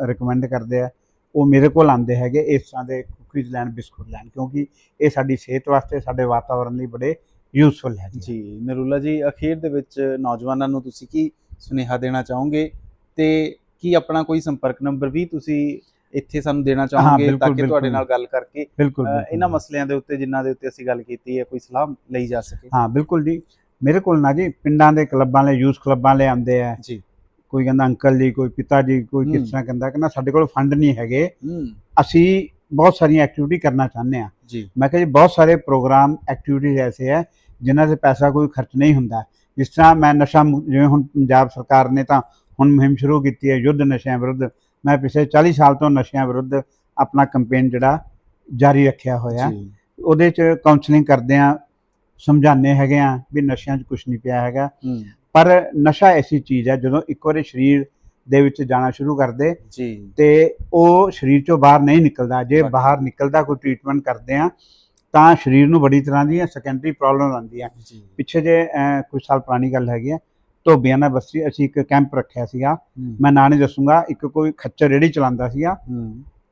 ਰეკਮੈਂਡ ਕਰਦੇ ਆ। ਉਹ ਮੇਰੇ ਕੋਲ ਆਉਂਦੇ ਹੈਗੇ ਇਸ ਤਰ੍ਹਾਂ ਦੇ ਕੁਕੀਜ਼ ਲੈਣ ਬਿਸਕੁਟ ਲੈਣ ਕਿਉਂਕਿ ਇਹ ਸਾਡੀ ਸਿਹਤ ਵਾਸਤੇ ਸਾਡੇ ਵਾਤਾਵਰਣ ਲਈ ਬੜੇ ਯੂਸਫੁਲ ਹੈ ਜੀ ਨਰੂਲਾ ਜੀ ਅਖੀਰ ਦੇ ਵਿੱਚ ਨੌਜਵਾਨਾਂ ਨੂੰ ਤੁਸੀਂ ਕੀ ਸੁਨੇਹਾ ਦੇਣਾ ਚਾਹੋਗੇ? ਤੇ ਕੀ ਆਪਣਾ ਕੋਈ ਸੰਪਰਕ ਨੰਬਰ ਵੀ ਤੁਸੀਂ ਇੱਥੇ ਸਾਨੂੰ ਦੇਣਾ ਚਾਹੋਗੇ ਤਾਂ ਕਿ ਤੁਹਾਡੇ। ਨਾਲ ਗੱਲ ਕਰਕੇ। ਇਹਨਾਂ ਮਸਲਿਆਂ ਦੇ ਉੱਤੇ ਜਿਨ੍ਹਾਂ ਦੇ ਉੱਤੇ ਅਸੀਂ ਗੱਲ ਕੀਤੀ ਹੈ ਕੋਈ ਸਲਾਹ ਲਈ ਜਾ ਸਕੇ। ਹਾਂ ਬਿਲਕੁਲ ਜੀ। ਮੇਰੇ ਕੋਲ ਨਾ ਜੀ ਪਿੰਡਾਂ ਦੇ ਕਲੱਬਾਂ ਵਾਲੇ ਯੂਥ ਕਲੱਬਾਂ ਵਾਲੇ ਆਉਂਦੇ ਆ। ਜੀ। ਕੋਈ ਕਹਿੰਦਾ ਅੰਕਲ ਜੀ ਕੋਈ ਪਿਤਾ ਜੀ ਕੋਈ। ਕਿਸ ਤਰ੍ਹਾਂ ਕਹਿੰਦਾ ਕਹਿੰਦਾ ਸਾਡੇ ਕੋਲ ਫੰਡ ਨਹੀਂ ਹੈਗੇ। ਅਸੀਂ ਬਹੁਤ ਸਾਰੀਆਂ ਐਕਟੀਵਿਟੀ ਕਰਨਾ ਚਾਹੁੰਦੇ ਆ ਜੀ। ਮੈਂ ਕਿਹਾ ਜੀ ਬਹੁਤ ਸਾਰੇ ਪ੍ਰੋਗਰਾਮ ਐਕਟੀਵਿਟੀਜ਼ ਐਸੇ ਹੈ ਜਿਨ੍ਹਾਂ 'ਤੇ ਪੈਸਾ ਕੋਈ ਖਰਚ ਨਹੀਂ ਹੁੰਦਾ। ਜਿਸ ਤਰ੍ਹਾਂ ਮੈਂ ਨਸ਼ਾ ਜਿਵੇਂ ਹੁਣ ਪੰਜਾਬ ਸਰਕਾਰ ਨੇ ਤਾਂ ਹੁਣ ਮੁਹਿੰਮ ਸ਼ੁਰੂ ਕੀਤੀ ਹੈ ਯੁੱਧ ਨਸ਼ਿਆਂ ਵਿਰੁੱਧ। ਮੈਂ ਪਿਛਲੇ 40 ਸਾਲ ਤੋਂ ਨਸ਼ਿਆਂ ਵਿਰੁੱਧ ਆਪਣਾ ਕੈਂਪੇਨ ਜਿਹੜਾ ਜਾਰੀ ਰੱਖਿਆ ਹੋਇਆ। ਜੀ। ਉਹਦੇ 'ਚ ਕਾਉਂਸਲਿੰਗ ਕਰਦੇ ਆ ਸਮਝਾਉਂਦੇ ਹੈਗੇ ਆ ਵੀ ਨਸ਼ਿਆਂ 'ਚ ਕੁਝ ਨਹੀਂ ਪਿਆ ਹੈਗਾ। ਹੂੰ। ਪਰ ਨਸ਼ਾ ਐਸੀ ਚੀਜ਼ ਹੈ ਜਦੋਂ ਇੱਕ ਵਾਰੀ ਸਰੀਰ ਦੇ ਵਿੱਚ ਜਾਣਾ ਸ਼ੁਰੂ ਕਰਦੇ। ਜੀ। ਤੇ ਉਹ ਸਰੀਰ ਚੋਂ ਬਾਹਰ ਨਹੀਂ ਨਿਕਲਦਾ। ਜੇ ਬਾਹਰ ਨਿਕਲਦਾ ਕੋਈ ਟ੍ਰੀਟਮੈਂਟ ਕਰਦੇ ਆ ਤਾਂ ਸਰੀਰ ਨੂੰ ਬੜੀ ਤਰ੍ਹਾਂ ਦੀਆਂ ਸੈਕੰਡਰੀ ਪ੍ਰੋਬਲਮ ਆਉਂਦੀਆਂ। ਪਿੱਛੇ ਜੇ ਕੁਝ ਸਾਲ ਪੁਰਾਣੀ ਗੱਲ ਹੈਗੀ ਹੈ ਧੋਬੀਆਂ ਨਾਲ ਬਸਤੀ ਅਸੀਂ ਇੱਕ ਕੈਂਪ ਰੱਖਿਆ ਸੀਗਾ। ਮੈਂ ਨਾਂ ਨਹੀਂ ਦੱਸੂਗਾ ਇੱਕ ਕੋਈ ਖੱਚਰ ਰੇੜੀ ਚਲਾਉਂਦਾ ਸੀਗਾ।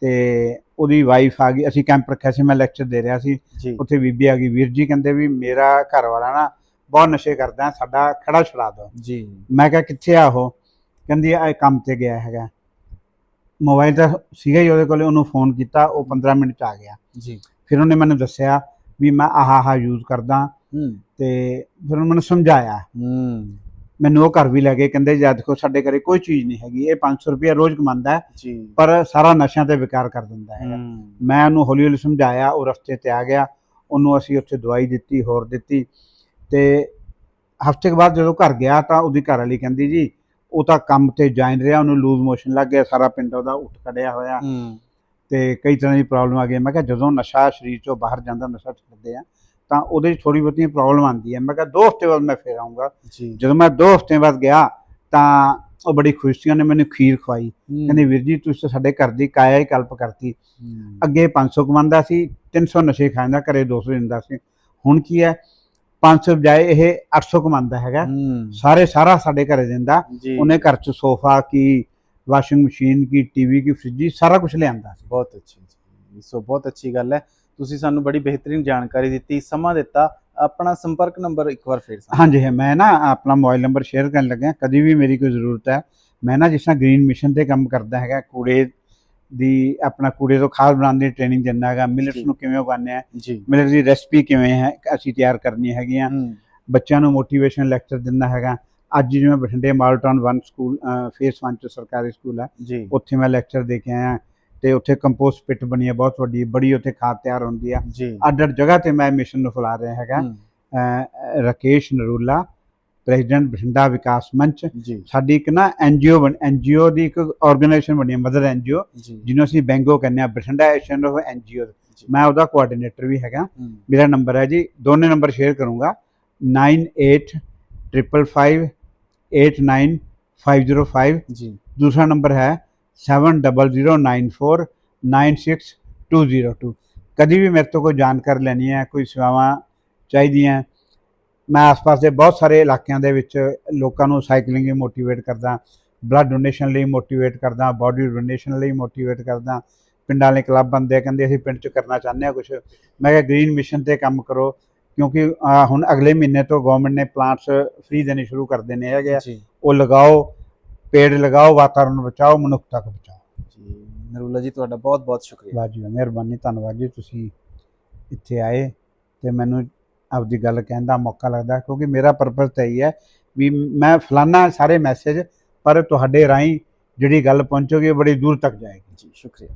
ਤੇ ਉਹਦੀ ਵਾਈਫ ਆ ਗਈ ਅਸੀਂ ਕੈਂਪ ਰੱਖਿਆ ਸੀ ਮੈਂ ਲੈਕਚਰ ਦੇ ਰਿਹਾ ਸੀ। ਉੱਥੇ ਬੀਬੀ ਆ ਗਈ ਵੀਰ ਜੀ ਕਹਿੰਦੇ ਵੀ ਮੇਰਾ ਘਰ ਵਾਲਾ ਨਾ ਬਹੁਤ ਨਸ਼ੇ ਕਰਦਾ ਸਾਡਾ ਖੜਾ ਛੁਡਾ ਦਿਓ ਜੀ। ਮੈਂ ਕਿਹਾ ਕਿੱਥੇ ਆ ਉਹ? ਕਹਿੰਦੀ ਆ ਇਹ ਕੰਮ ਤੇ ਗਿਆ ਹੈਗਾ। ਮੋਬਾਈਲ ਤਾਂ ਸੀਗਾ ਹੀ ਉਹਦੇ ਕੋਲੇ ਉਹਨੂੰ ਫੋਨ ਕੀਤਾ ਉਹ 15 ਮਿੰਟ ਚ ਆ ਗਿਆ। ਜੀ। ਫਿਰ ਉਹਨੇ ਮੈਨੂੰ ਦੱਸਿਆ ਵੀ ਮੈਂ ਆਹ ਆਹ ਯੂਜ਼ ਕਰਦਾ। ਤੇ ਫਿਰ ਉਹਨੇ ਮੈਨੂੰ ਸਮਝਾਇਆ। ਮੈਨੂੰ ਉਹ ਘਰ ਵੀ ਲੈ ਗਏ ਕਹਿੰਦੇ ਜਦ ਦੇਖੋ ਸਾਡੇ ਘਰੇ ਕੋਈ ਚੀਜ਼ ਨਹੀਂ ਹੈਗੀ ਇਹ 500 ਰੁਪਏ ਰੋਜ਼ ਕਮਾਉਂਦਾ ਜੀ। ਪਰ ਸਾਰਾ ਨਸ਼ਿਆਂ ਤੇ ਵਿਕਾਰ ਕਰ ਦਿੰਦਾ ਹੂੰ। ਮੈਂ ਉਹਨੂੰ ਹੌਲੀ ਹੌਲੀ ਸਮਝਾਇਆ ਉਹ ਰਸਤੇ ਤੇ ਆ ਗਿਆ। ਉਹਨੂੰ ਅਸੀਂ ਉੱਥੇ ਦਵਾਈ ਦਿੱਤੀ ਹੋਰ ਦਿੱਤੀ। ਤੇ ਹਫ਼ਤੇ ਕੁ ਬਾਅਦ ਜਦੋਂ ਘਰ ਗਿਆ ਤਾਂ ਉਹਦੀ ਘਰ ਵਾਲੀ ਕਹਿੰਦੀ ਜੀ ਉਹ ਤਾਂ ਕੰਮ ਤੇ ਜਾਣ ਰਿਹਾ ਉਹਨੂੰ ਲੂਜ਼ ਮੋਸ਼ਨ ਲੱਗ ਗਿਆ ਸਾਰਾ ਪਿੰਡ ਉਹਦਾ ਉੱਠ ਖੜਿਆ ਹੋਇਆ। ਤੇ ਕਈ ਤਰ੍ਹਾਂ ਦੀ ਪ੍ਰੋਬਲਮ ਆ ਗਈ। ਮੈਂ ਕਿਹਾ ਜਦੋਂ ਨਸ਼ਾ ਸਰੀਰ ਚੋਂ ਬਾਹਰ ਜਾਂਦਾ ਨਸ਼ਾ ਛੱਡਦੇ ਆ ਤਾਂ ਉਹਦੇ ਥੋੜੀ ਬਹੁਤੀ ਪ੍ਰੋਬਲਮ ਆਉਂਦੀ ਹੈ ਮੈਂ ਕਿਹਾ ਦੋ ਹਫ਼ਤੇ ਬਾਅਦ ਮੈਂ ਫੇਰ ਆਉਂਗਾ ਜਦੋਂ ਮੈਂ ਦੋ ਹਫ਼ਤੇ ਬਾਅਦ ਗਿਆ ਤਾਂ ਉਹ ਬੜੀ ਖੁਸ਼ ਸੀ ਉਹਨੇ ਮੈਨੂੰ ਖੀਰ ਖਵਾਈ। ਕਹਿੰਦੀ ਵੀਰ ਜੀ ਤੁਸੀਂ ਸਾਡੇ ਘਰ ਦੀ ਕਾਇਆ ਹੀ ਕਲਪ ਕਰਤੀ। ਅੱਗੇ 500 ਕਮਾਉਂਦਾ ਸੀ 300 ਨਸ਼ੇ ਖਾਂਦਾ ਘਰੇ 200 ਦਿੰਦਾ ਸੀ। ਹੁਣ ਕੀ ਹੈ? 500 ਬਜਾਏ ਇਹ 800 ਕਮਾਉਂਦਾ ਹੈਗਾ। ਸਾਰੇ ਸਾਰਾ ਸਾਡੇ ਘਰੇ ਦਿੰਦਾ। ਉਹਨੇ ਘਰ 'ਚ ਸੋਫਾ ਕੀ ਵਾਸ਼ਿੰਗ ਮਸ਼ੀਨ ਕੀ ਟੀਵੀ ਕੀ ਫ੍ਰਿਜ ਸਾਰਾ ਕੁਝ ਲਿਆਂਦਾ ਸੀ। ਬਹੁਤ ਅੱਛੀ ਜੀ। ਸੋ ਬਹੁਤ ਅੱਛੀ ਗੱਲ ਹੈ। ਤੁਸੀਂ ਸਾਨੂੰ ਬੜੀ ਬਿਹਤਰੀਨ ਜਾਣਕਾਰੀ ਦਿੱਤੀ ਸਮਾਂ ਦਿੱਤਾ। ਆਪਣਾ ਸੰਪਰਕ ਨੰਬਰ ਇੱਕ ਵਾਰ ਫੇਰ ਹਾਂਜੀ ਹੈ ਮੈਂ ਨਾ ਆਪਣਾ ਮੋਬਾਈਲ ਨੰਬਰ ਸ਼ੇਅਰ ਕਰਨ ਲੱਗਿਆ। ਕਦੀ ਵੀ ਮੇਰੀ ਕੋਈ ਜ਼ਰੂਰਤ ਹੈ। ਮੈਂ ਨਾ ਜਿਸ ਤਰ੍ਹਾਂ ਗ੍ਰੀਨ ਮਿਸ਼ਨ ਤੇ ਕੰਮ ਕਰਦਾ ਹੈਗਾ ਕੂੜੇ ਦੀ ਆਪਣਾ ਕੂੜੇ ਤੋਂ ਖਾਦ ਬਣਾਉਣ ਦੀ ਟ੍ਰੇਨਿੰਗ ਦਿੰਦਾ ਹੈਗਾ। ਮਿਲਟਸ। ਨੂੰ ਕਿਵੇਂ ਉਗਾਉਂਦੇ ਆ ਜੀ। ਮਿਲਟ ਦੀ ਰੈਸਪੀ ਕਿਵੇਂ ਹੈ ਅਸੀਂ ਤਿਆਰ ਕਰਨੀ ਹੈਗੀਆਂ। ਹੂੰ। ਬੱਚਿਆਂ ਨੂੰ ਮੋਟੀਵੇਸ਼ਨ ਲੈਕਚਰ ਦਿੰਦਾ ਹੈਗਾ। ਅੱਜ ਜਿਵੇਂ ਬਠਿੰਡੇ ਮਾਲਟਨ 1 ਸਕੂਲ ਫੇਸ 1 ਚ ਸਰਕਾਰੀ ਸਕੂਲ ਹੈ। ਜੀ। ਉੱਥੇ ਮੈਂ ਲੈਕਚਰ ਦੇ ਕੇ ਆਇਆ ਤੇ ਉੱਥੇ ਕੰਪੋਸਟ ਪਿਟ ਬਣੀ ਹੈ ਬਹੁਤ ਵੱਡੀ ਬੜੀ ਉੱਥੇ ਖਾਦ ਤਿਆਰ ਹੁੰਦੀ ਆ ਅੱਡ ਅੱਡ ਜਗ੍ਹਾ ਤੇ ਮੈਂ ਮਿਸ਼ਨ ਨੂੰ ਫੈਲਾ ਰਿਹਾ ਹੈਗਾ। ਰਾਕੇਸ਼ ਨਰੂਲਾ ਪ੍ਰੈਜ਼ੀਡੈਂਟ ਬਠਿੰਡਾ ਵਿਕਾਸ ਮੰਚ। ਸਾਡੀ ਇੱਕ ਨਾ ਐਨਜੀਓ ਬਣ ਐਨਜੀਓ ਦੀ ਇੱਕ ਆਰਗੇਨਾਈਜੇਸ਼ਨ ਬਣੀ ਮਦਰ ਐਨ ਐਨਜੀਓ ਜਿਹਨੂੰ ਅਸੀਂ ਬੈਂਗੋ ਕਹਿੰਦੇ ਆ ਬਠਿੰਡਾ ਐਸਨ ਆਫ ਐਨਜੀਓ ਮੈਂ ਉਹਦਾ ਕੋਆਰਡੀਨੇਟਰ ਵੀ ਹੈਗਾ। ਮੇਰਾ ਨੰਬਰ ਹੈ ਜੀ ਦੋਨੇ ਨੰਬਰ ਸ਼ੇਅਰ ਕਰੂੰਗਾ। 9855589505 ਜੀ। ਦੂਸਰਾ ਨੰਬਰ ਹੈ 7009496202 ਕਦੀ ਵੀ ਮੇਰੇ ਤੋਂ ਕੋਈ ਜਾਣਕਾਰੀ ਲੈਣੀ ਹੈ ਕੋਈ ਸੇਵਾਵਾਂ ਚਾਹੀਦੀਆਂ ਮੈਂ ਆਸ-ਪਾਸ ਦੇ ਬਹੁਤ ਸਾਰੇ ਇਲਾਕਿਆਂ ਦੇ ਵਿੱਚ ਲੋਕਾਂ ਨੂੰ ਸਾਈਕਲਿੰਗ ਲਈ ਮੋਟੀਵੇਟ ਕਰਦਾ ਬਲੱਡ ਡੋਨੇਸ਼ਨ ਲਈ ਮੋਟੀਵੇਟ ਕਰਦਾ ਬਾਡੀ ਡੋਨੇਸ਼ਨ ਲਈ ਮੋਟੀਵੇਟ ਕਰਦਾ ਪਿੰਡਾਂ ਵਾਲੇ ਕਲੱਬ ਬੰਦੇ ਕਹਿੰਦੇ ਅਸੀਂ ਪਿੰਡ 'ਚ ਕਰਨਾ ਚਾਹੁੰਦੇ ਹਾਂ ਕੁਝ ਮੈਂ ਕਿਹਾ ਗ੍ਰੀਨ ਮਿਸ਼ਨ ਤੇ ਕੰਮ ਕਰੋ ਕਿਉਂਕਿ ਹੁਣ ਅਗਲੇ ਮਹੀਨੇ ਤੋਂ ਗਵਰਨਮੈਂਟ ਨੇ ਪਲਾਂਟਸ ਫ੍ਰੀ ਦੇਣੇ ਸ਼ੁਰੂ ਕਰ ਦੇਣੇ ਹੈਗੇ ਆ। ਉਹ ਲਗਾਓ ਪੇੜ ਲਗਾਓ ਵਾਤਾਵਰਨ ਬਚਾਓ ਮਨੁੱਖਤਾ ਨੂੰ ਬਚਾਓ। ਜੀ ਨਰੂਲਾ ਜੀ ਤੁਹਾਡਾ ਬਹੁਤ ਬਹੁਤ ਸ਼ੁਕਰੀਆ। ਵਾਹ ਜੀ ਵਾਹ, ਮਿਹਰਬਾਨੀ ਧੰਨਵਾਦ ਜੀ ਤੁਸੀਂ ਇੱਥੇ ਆਏ ਤੇ ਮੈਨੂੰ ਆਪਦੀ ਗੱਲ ਕਹਿਣ ਦਾ ਮੌਕਾ ਲੱਗਦਾ, ਕਿਉਂਕਿ ਮੇਰਾ ਪਰਪਸ ਤਾਂ ਇਹੀ ਹੈ ਵੀ ਮੈਂ ਫਲਾਨਾ ਸਾਰੇ ਮੈਸੇਜ ਪਰ ਤੁਹਾਡੇ ਰਾਹੀਂ ਜਿਹੜੀ ਗੱਲ ਪਹੁੰਚੋਗੀ ਉਹ ਬੜੀ ਦੂਰ ਤੱਕ ਜਾਏਗੀ। ਜੀ, ਸ਼ੁਕਰੀਆ।